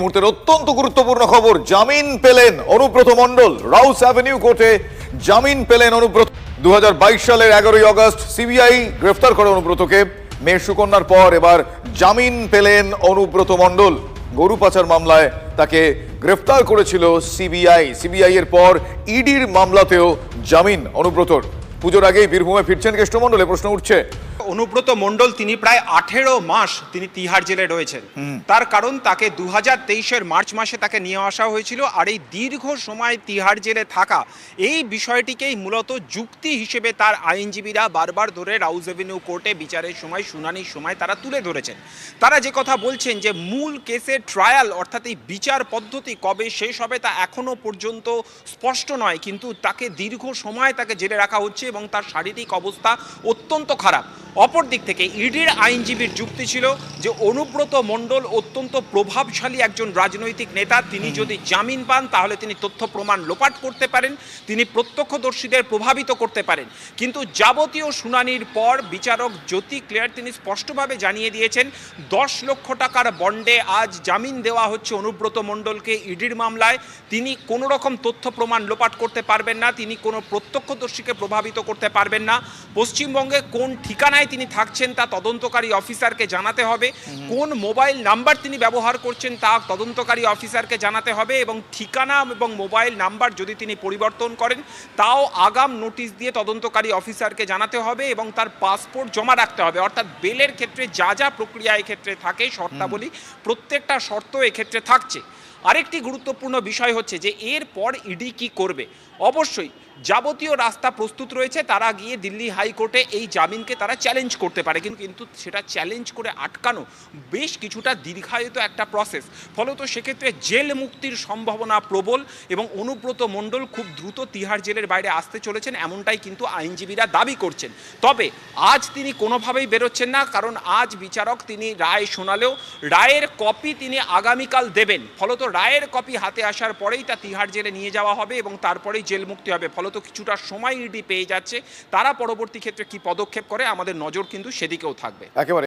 মুহূর্তের অত্যন্ত গুরুত্বপূর্ণ খবর, জামিন পেলেন অনুব্রত মণ্ডল, রাউস অ্যাভিনিউ কোর্টে জামিন পেলেন অনুব্রত। দুহাজার বাইশ সালের এগারোই আগস্ট সিবিআই গ্রেফতার করে অনুব্রতকে। মেয়ের সুকন্যার পর এবার জামিন পেলেন অনুব্রত মণ্ডল। গরু পাচার মামলায় তাকে গ্রেফতার করেছিল সিবিআই। সিবিআই এর পর ইডির মামলাতেও জামিন অনুব্রতর। পুজোর আগেই বীরভূমে ফিরছেন কৃষ্ণমণ্ডলে প্রশ্ন উঠছে অনুব্রত মণ্ডল তিনি প্রায় আঠেরো মাস তিনি তিহার জেলে রয়েছেন। তার কারণ তাকে দু হাজার তেইশের মার্চ মাসে তাকে নিয়ে আসা হয়েছিল আর এই দীর্ঘ সময় তিহার জেলে থাকা এই বিষয়টিকেই মূলত যুক্তি হিসেবে তার আইনজীবীরা বারবার ধরে রাউজ এভিনিউ কোর্টে বিচারের সময় শুনানির সময় তারা তুলে ধরেছেন। তারা যে কথা বলছেন যে মূল কেসের ট্রায়াল অর্থাৎ এই বিচার পদ্ধতি কবে শেষ হবে তা এখনও পর্যন্ত স্পষ্ট নয় কিন্তু তাকে দীর্ঘ সময় তাকে জেলে রাখা হচ্ছে এবং তার শারীরিক অবস্থা অত্যন্ত খারাপ। অপর দিক থেকে ইডির আইনজীবীর যুক্তি ছিল যে অনুব্রত মণ্ডল অত্যন্ত প্রভাবশালী একজন রাজনৈতিক নেতা। তিনি যদি জামিন পান তাহলে তিনি তথ্য প্রমাণ লোপাট করতে পারেন তিনি প্রত্যক্ষদর্শীদের প্রভাবিত করতে পারেন। কিন্তু যাবতীয় শুনানির পর বিচারক জ্যোতি ক্লিয়ার তিনি স্পষ্টভাবে জানিয়ে দিয়েছেন দশ লক্ষ টাকার বন্ডে আজ জামিন দেওয়া হচ্ছে অনুব্রত মণ্ডলকে ইডির মামলায়। তিনি কোনো রকম তথ্য প্রমাণ লোপাট করতে পারবেন না তিনি কোনো প্রত্যক্ষদর্শীকে প্রভাবিত করতে পারবেন না। পশ্চিমবঙ্গে কোন ঠিকানায় তিনি থাকছেন তা তদন্তকারী অফিসারকে জানাতে হবে। কোন মোবাইল নাম্বার তিনি ব্যবহার করছেন তা তদন্তকারী অফিসারকে জানাতে হবে এবং ঠিকানা এবং মোবাইল নাম্বার যদি তিনি পরিবর্তন করেন তাও আগাম নোটিশ দিয়ে তদন্তকারী অফিসারকে জানাতে হবে এবং তার পাসপোর্ট জমা রাখতে হবে। অর্থাৎ বেলের ক্ষেত্রে যা যা প্রক্রিয়া এক্ষেত্রে থাকে শর্তাবলী প্রত্যেকটা শর্ত এক্ষেত্রে থাকছে। আরেকটি গুরুত্বপূর্ণ বিষয় হচ্ছে যে এরপর ইডি কি করবে? অবশ্যই যাবতীয় রাস্তা প্রস্তুত রয়েছে, তারা গিয়ে দিল্লি হাইকোর্টে এই জামিনকে তারা চ্যালেঞ্জ করতে পারে। কিন্তু কিন্তু সেটা চ্যালেঞ্জ করে আটকানো বেশ কিছুটা দীর্ঘায়িত একটা প্রসেস ফলত সেক্ষেত্রে জেল মুক্তির সম্ভাবনা প্রবল এবং অনুব্রত মণ্ডল খুব দ্রুত তিহার জেলের বাইরে আসতে চলেছেন, এমনটাই কিন্তু আইনজীবীরা দাবি করছেন। তবে আজ তিনি কোনোভাবেই বেরোচ্ছেন না, কারণ আজ বিচারক তিনি রায় শোনালেও, রায়ের কপি তিনি আগামীকাল দেবেন। ফলত রায়ের কপি হাতে আসার পরেই তা তিহার জেলে নিয়ে যাওয়া হবে এবং তারপরেই জেল মুক্তি হবে। ফলত কিছুটা সময় ইডি পেয়ে যাচ্ছে। তারা পরবর্তী ক্ষেত্রে কি পদক্ষেপ করে, আমাদের নজর কিন্তু সেদিকেও থাকবে। একেবারে।